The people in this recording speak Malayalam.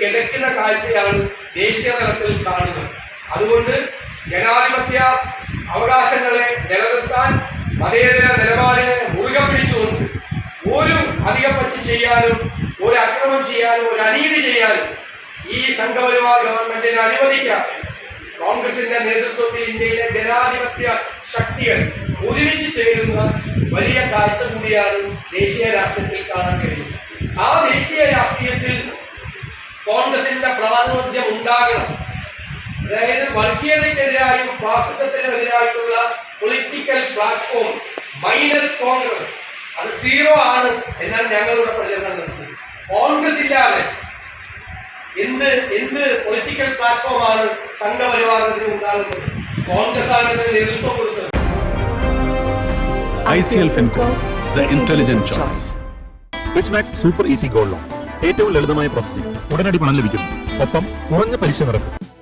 കിടക്കുന്ന കാഴ്ചയാണ് ദേശീയ തലത്തിൽ കാണുന്നത്. അതുകൊണ്ട് ജനാധിപത്യ അവകാശങ്ങളെ നിലനിർത്താൻ മതേതര നിലപാടിനെ മുറുകെ പിടിച്ചുകൊണ്ട് ഒരു അധികപ്പറ്റി ചെയ്യാനും ഒരു അക്രമം ചെയ്യാനും ഒരു അനീതി ചെയ്യാനും ഈ സംഘപരിവാർ ഗവൺമെന്റിനെ അനുവദിക്കാതെ കോൺഗ്രസിന്റെ നേതൃത്വത്തിൽ ഇന്ത്യയിലെ ജനാധിപത്യ ശക്തികൾ ഒരുമിച്ച് ചേരുന്ന വലിയ കാഴ്ച കൂടിയാണ് ദേശീയ രാഷ്ട്രത്തിൽ കാണാൻ കഴിയുന്നത്. കോൺഗ്രസിന്റെ പ്രാതിനിധ്യം ഉണ്ടാകണം. അതായത് വർഗീയതയ്ക്കെതിരായും ഫാസിസത്തിനെതിരായിട്ടുള്ള പൊളിറ്റിക്കൽ പ്ലാറ്റ്ഫോം മൈനസ് കോൺഗ്രസ്. അത് സീറോ ആണ് എന്നാണ് ഞങ്ങളുടെ പ്രചരണം നടത്തുന്നത്. കോൺഗ്രസ് ഇല്ലാതെ എന്ത് എന്ത് പൊളിറ്റിക്കൽ പ്ലാറ്റ്ഫോമാണ് സംഘപരിവാരത്തിന് ഉണ്ടാകുന്നത്. കോൺഗ്രസ് ആണ് നേതൃത്വം കൊടുത്തത്. ICL Finco the intelligent choice. Which makes super easy gold loan ഏറ്റവും ലളിതമായ പ്രോസസ്സിംഗ് ഉടനടി പണം ലഭിക്കുന്നു. ഒപ്പം കുറഞ്ഞ പലിശ നിരക്ക്.